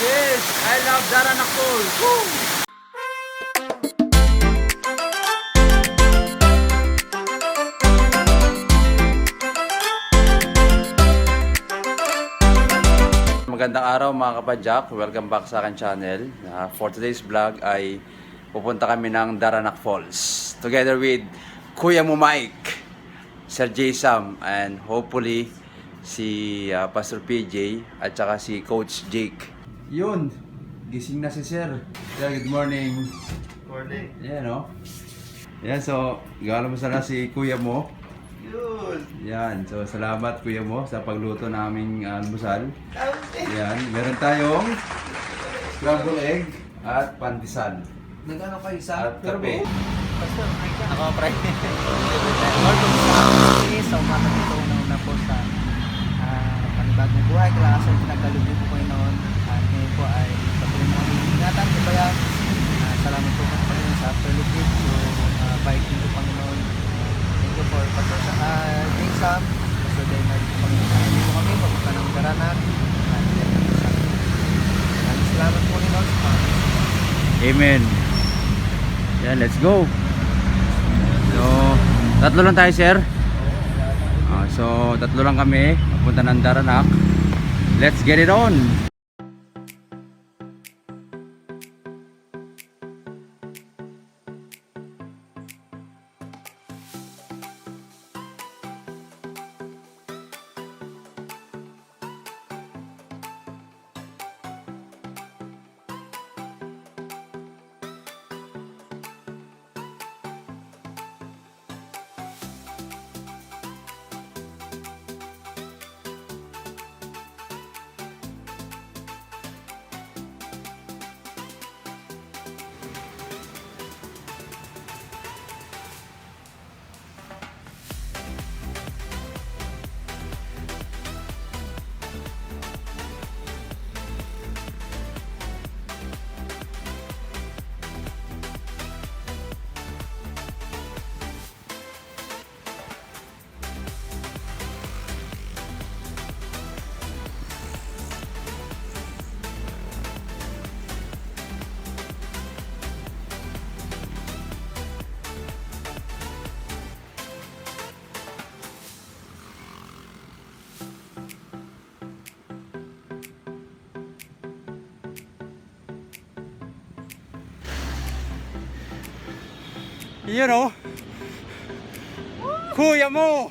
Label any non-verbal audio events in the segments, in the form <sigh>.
Yes, I love Daranakol. Woo! Magandang araw mga kapadyak. Welcome back sa akin channel. Uh, for today's vlog ay pupunta kami ng Daranak Falls. Together with Kuya mo Mike, Sir J. Sam, and hopefully si uh, Pastor PJ at saka si Coach Jake. Yun, gising na si Sir. Sir, good morning. Morning. Yan o. Yan, so, gawala mo sana si Kuya mo. Yun. Yan, so salamat Kuya mo sa pagluto naming almusal. Kami. Yan, meron tayong scrambled egg at pandesal. Nagano kayo At kape. Ako pre. <laughs> Welcome sa. So, matatuto na una po sa ah, panibagong buhay. Kalakasan pinagkalugin po kayo noon. Po ay patuloy na ingatan. Kaya uh, salamat po sa Panginoon sa fellowship. So, uh, bike niyo Panginoon. Ah, thank you for Pastor sa uh, Jake Sam. Pastor Denard Panginoon. Hindi po kami papunta ng Garanak. At po sa Maraming salamat po Panginoon sa Panginoon. Amen. Yan, let's go. So, tatlo lang tayo, sir. Ah, so, tatlo lang kami. Papunta ng Daranak. Let's get it on. Yun o. Kuya mo.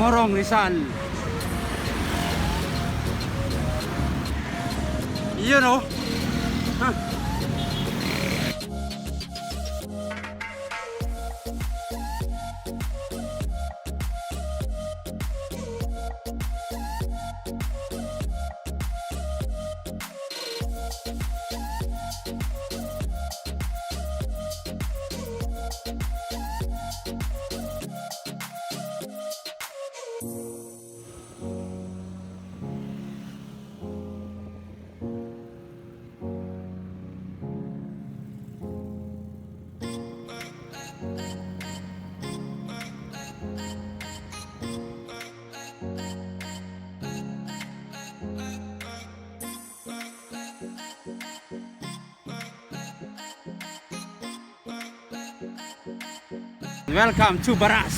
Morong Rizal. Yun oh. Welcome to Baras.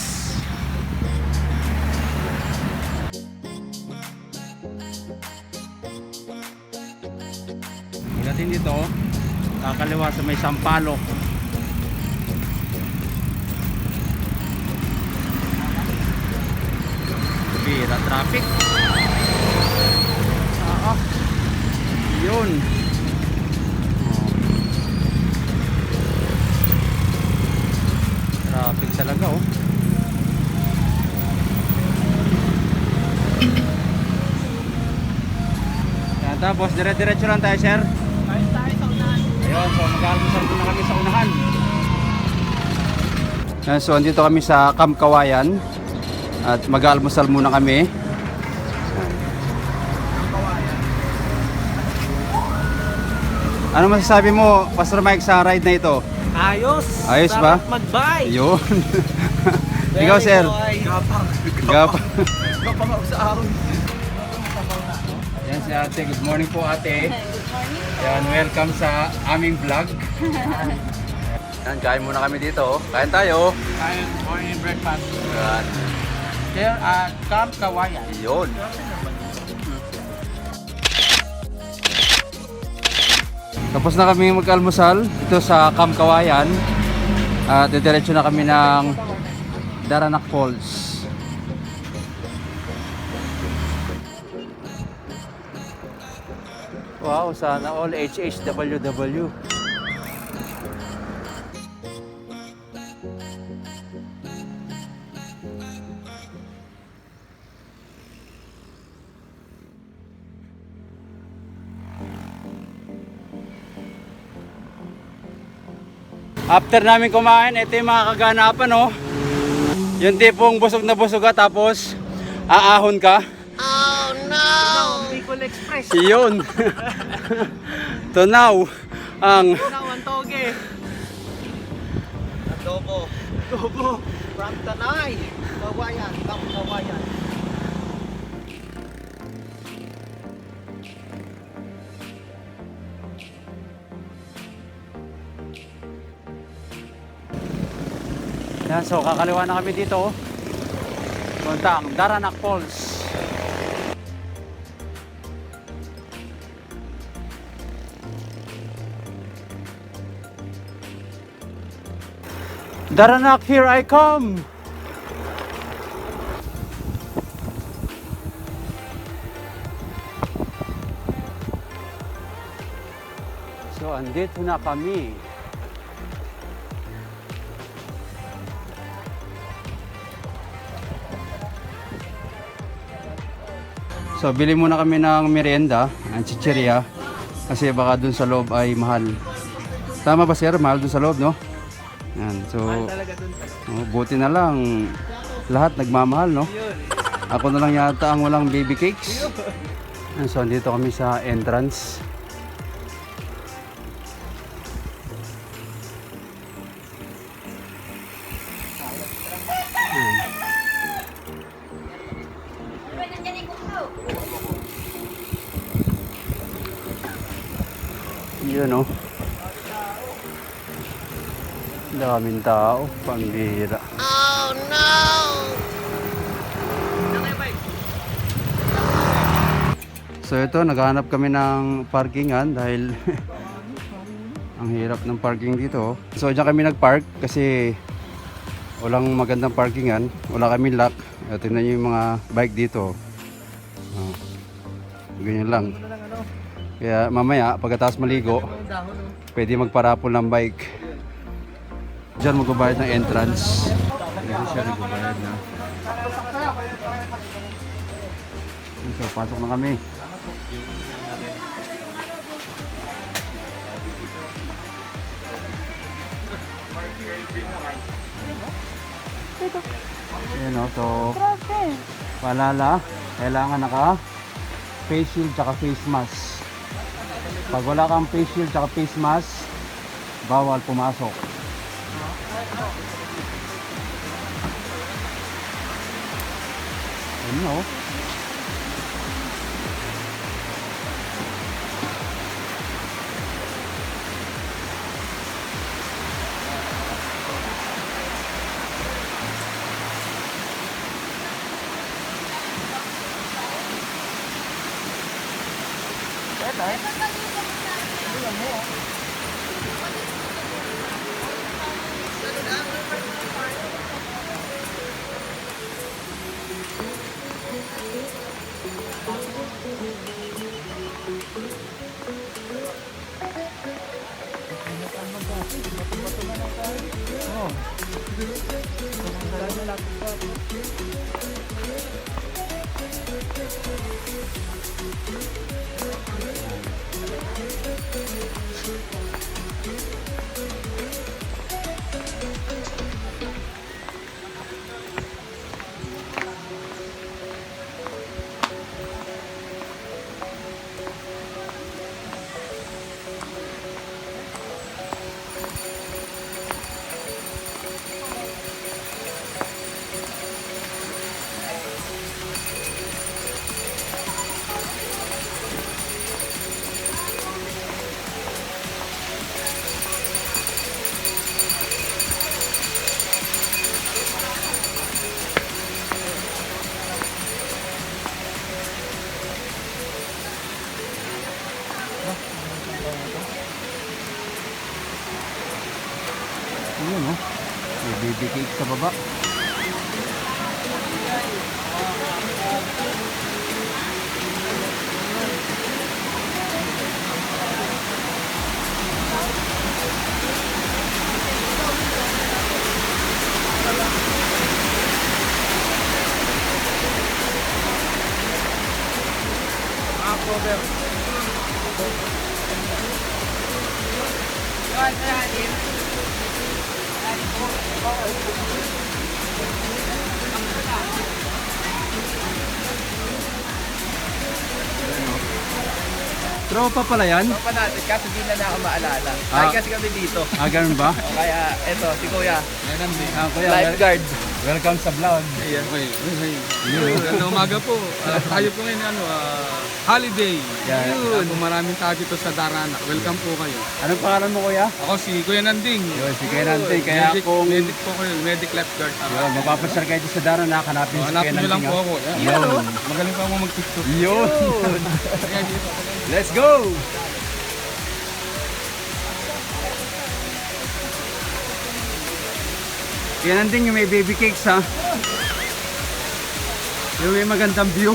Pagdating dito, kakaliwa sa may Sampalok. Bira traffic. Ah, yun. Tapos dire-diretso lang tayo sir. Ayun tayo sa unahan. Ayun, so mag-almusal muna kami sa unahan. Yan, so andito kami sa Camp Kawayan at mag-almusal muna kami. Ano masasabi mo, Pastor Mike, sa ride na ito? Ayos! Ayos ba? Sarap Mag-bye! Yun. <laughs> Ikaw, sir. Gapang. Gap. Gapang ako sa ahon. Si ate. Good morning po ate. Yan, welcome sa aming vlog. <laughs> Yan, kain muna kami dito. Kain tayo. Ayun, morning breakfast. Yan. Here at Camp Kawayan. Yun. Tapos na kami mag-almusal ito sa Camp Kawayan. At didiretso na kami ng Daranac Falls. Wow, sana all HHWW. After namin kumain, ito yung mga kaganapan, no? Yung tipong busog na busog ka, tapos aahon ka. Bicol Express. Yun. <laughs> Tunaw ang Now, ang toge. Adobo. Gobo. From Tanay. Kawayan. Camp Kawayan. Yan, so kakaliwa na kami dito. Punta ang Daranac Falls. Daranac, here I come! So, andito na kami. So, bili muna kami ng merienda, ang chicheria, kasi baka dun sa loob ay mahal. Tama ba sir? Mahal dun sa loob, no? So, oh, buti na lang, lahat nagmamahal, no? Ako na lang yata ang walang baby cakes. Yan, so, dito kami sa entrance. Daming tao, pambira. So ito, naghahanap kami ng parkingan dahil <laughs> ang hirap ng parking dito. So diyan kami nagpark kasi walang magandang parkingan, wala kami lock. Tingnan niyo yung mga bike dito. Oh. Ganyan lang. Kaya mamaya, pagkatapos maligo, pwede magparapol ng bike. Diyan magbabayad ng entrance. Dito siya nagbabayad na. So, pasok na kami. Ayan o, so paalala, kailangan naka face shield tsaka face mask. Pag wala kang face shield tsaka face mask, bawal pumasok. Ayan baby cake sa baba. Tropa pala yan? Tropa natin, kaso di na na ako maalala. Ah. Ay, kasi kami dito. Ah, ganun ba? <laughs> O, kaya, eto, si Kuya. Ah, kuya, Lifeguard. Welcome sa vlog. Ayan. Okay, okay. Magandang umaga po. Ah, tayo po ngayon ano, ah, holiday. Yan. Yun. Kung maraming tao dito sa Darana. Welcome po kayo. Anong pangalan mo kuya? Ako si Kuya Nanding. Yun, si Kuya Nanding. Kaya medic, kung- medic po kayo, medic lifeguard. Yun, mapapasyal kayo dito sa Dara na hanapin Oh, si Kuya nyo lang Nanding. po ah. ako. Yun. Magaling pa ako mag-tiktok. Yun. <laughs> Let's go! Kuya Nanding, yung may baby cakes ha. Yung may magandang view.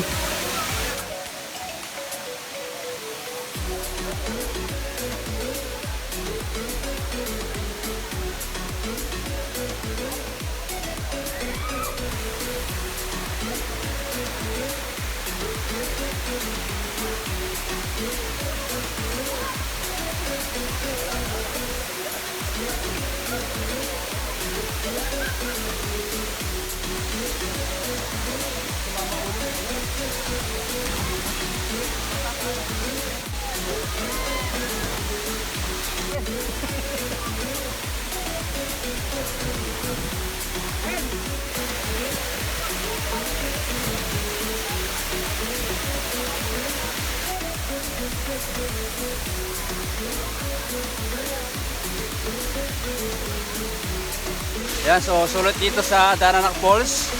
Yan, so sulit dito sa Daranac Falls.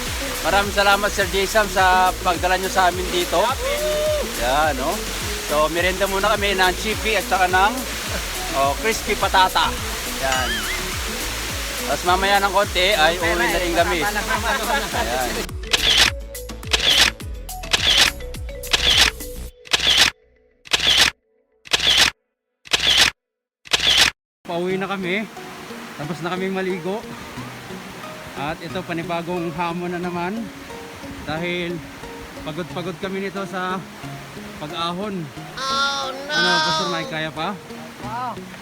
Maraming salamat Sir Jason sa pagdala nyo sa amin dito. Yan, no? So, merienda muna kami ng chippy at saka ng oh, crispy patata. Yan. Tapos mamaya ng konti ay uwi na rin kami. Ayan. Pauwi na kami. Tapos na kami maligo. At ito panibagong hamon na naman. Dahil pagod-pagod kami nito sa pag-ahon. Oh no! Ano, Pastor Mike, kaya pa?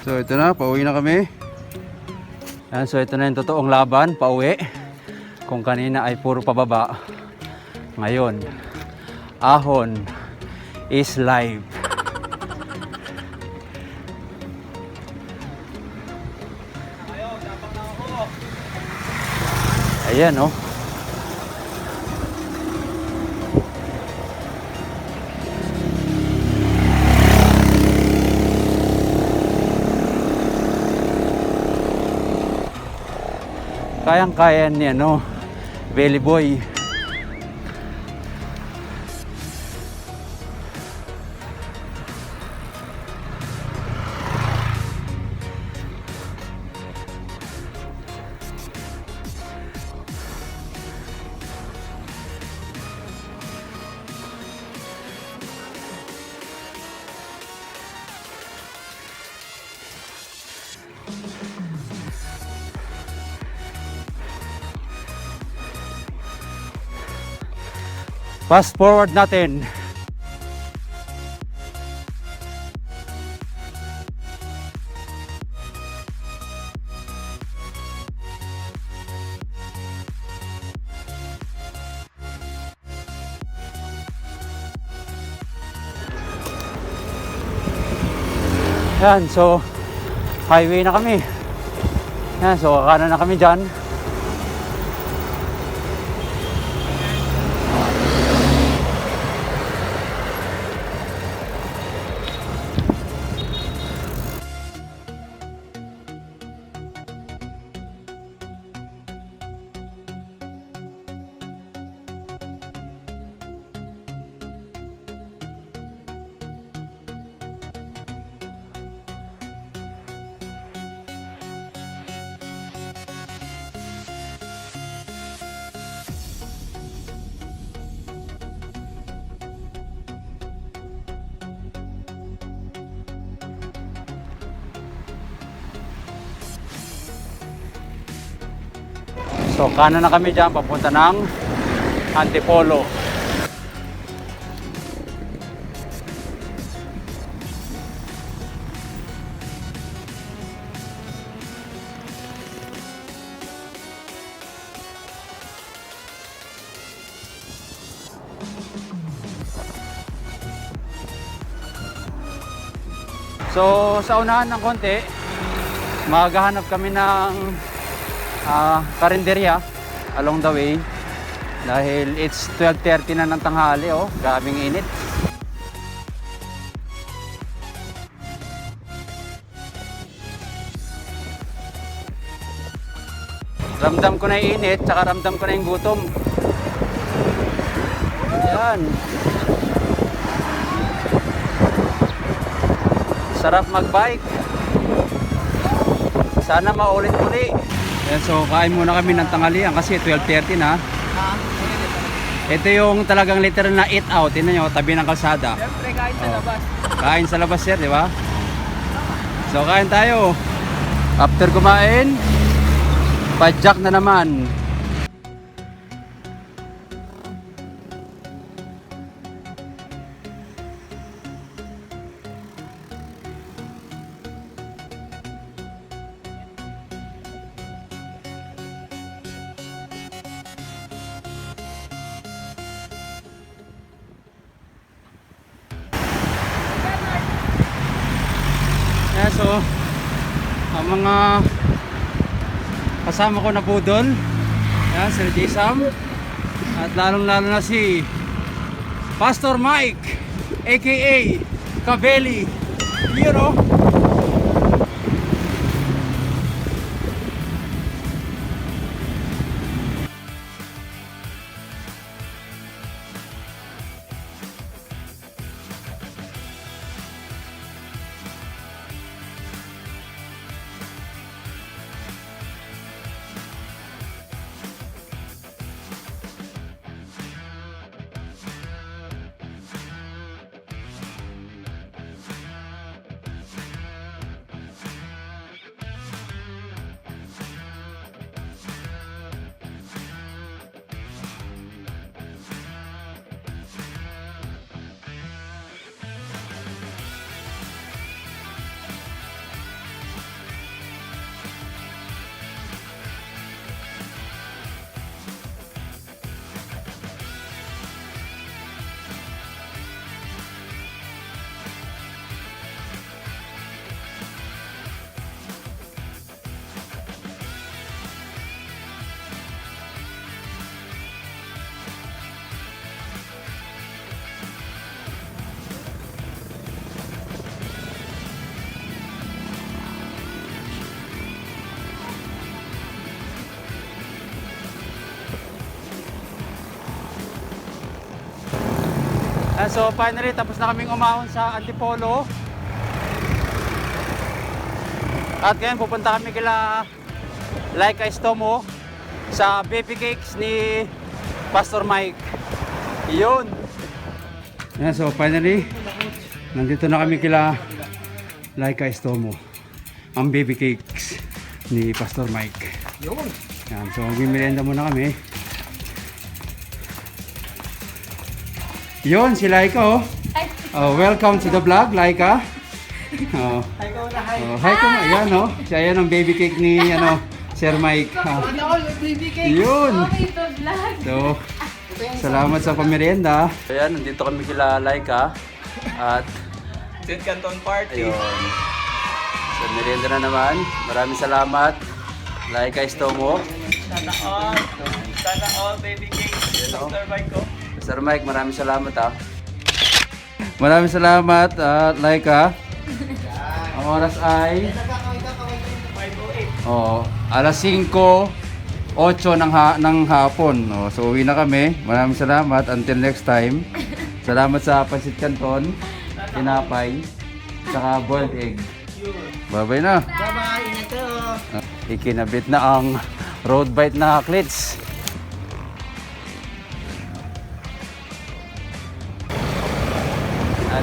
So ito na, pauwi na kami. Yan, so ito na yung totoong laban, pauwi. Kung kanina ay puro pababa. Ngayon, ahon is live. Ayan, oh. Kayang-kaya ni ano, Belly Boy. Fast forward natin. Yan, so highway na kami. Yan, so kakanan na kami dyan. So kanan na kami dyan, papunta ng Antipolo. So sa unahan ng konti, maghahanap kami ng ah karinderya along the way. Dahil it's 12.30 na ng tanghali oh. Grabing init. Ramdam ko na yung init tsaka ramdam ko na yung gutom. Yan. Sarap magbike. Sana maulit muli Yan, so kain muna kami ng tanghalian kasi 12.30 na. Ito yung talagang literal na eat out. Tingnan nyo, tabi ng kalsada. Siyempre, kahit sa Oh. labas. Kain sa labas sir, di ba? So kain tayo. After kumain, pajak na naman. Yan, so, ang mga kasama ko na budol, yan, Sir J. Sam, at lalong-lalo na si Pastor Mike, aka Kabeli. You know? Ah, so finally, tapos na kaming umahon sa Antipolo. At ngayon, pupunta kami kila Laika Estomo sa baby cakes ni Pastor Mike. Yun. Yeah, so finally, nandito na kami kila Laika Estomo. Ang baby cakes ni Pastor Mike. Yan, so magmimerienda muna kami. Yun, si Laika oh. Oh, welcome to the vlog, Laika. <laughs> Oh. Hi ko na, hi. Oh, hi ko Ayan oh. Siya yan ang baby cake ni ano, Sir Mike. Oh. Yun. Okay, to vlog. So, salamat sa pamerienda. Ayan, nandito kami kila Laika. At St. Canton Party. Ayun. Sa merienda na naman. Maraming salamat. Laika Estomo. Sana all. Sana all baby cake. Dr. Mike ko. Sir Mike, maraming salamat ha. Maraming salamat, uh, Laika. Ang oras ay... Oh, alas 5, 8 ng, ha ng hapon. Oh, so uwi na kami. Maraming salamat. Until next time. Salamat sa Pansit Canton, Tinapay, saka boiled egg. Bye-bye na. Bye-bye, ingat kayo. Ah, Ikinabit na ang road bike na cleats.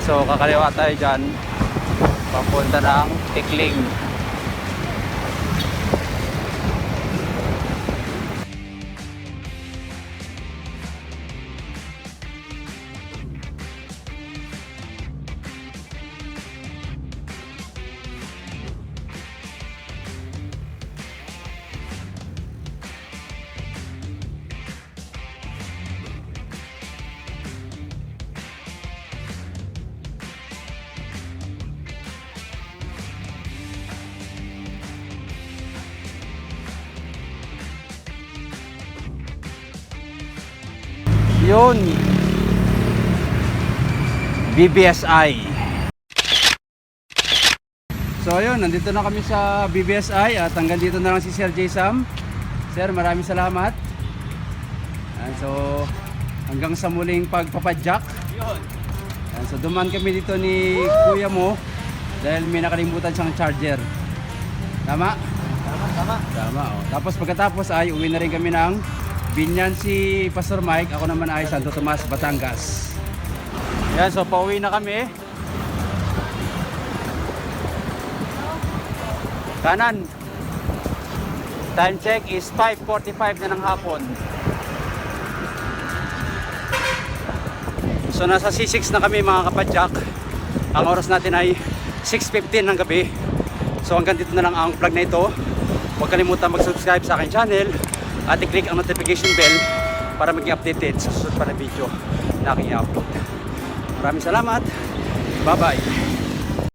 So kakaliwa tayo dyan. Papunta ng Tikling. Yun. BBSI. So ayun, nandito na kami sa BBSI at hanggang dito na lang si Sir J. Sam. Sir, maraming salamat. Ayan, so hanggang sa muling pagpapadyak. Ayan, so duman kami dito ni kuya mo dahil may nakalimutan siyang charger. Tama? Tama, tama. Tama, oh. Tapos pagkatapos ay uwi na rin kami ng Binyan si Pastor Mike, ako naman ay Santo Tomas, Batangas. Yan, so pauwi na kami. Kanan. Time check is 5.45 na ng hapon. So nasa C6 na kami mga kapadyak. Ang oras natin ay 6.15 ng gabi. So hanggang dito na lang ang vlog na ito. Huwag kalimutan mag-subscribe sa aking channel at i-click ang notification bell para maging updated sa susunod pa na video na aking i-upload. Maraming salamat. Bye-bye.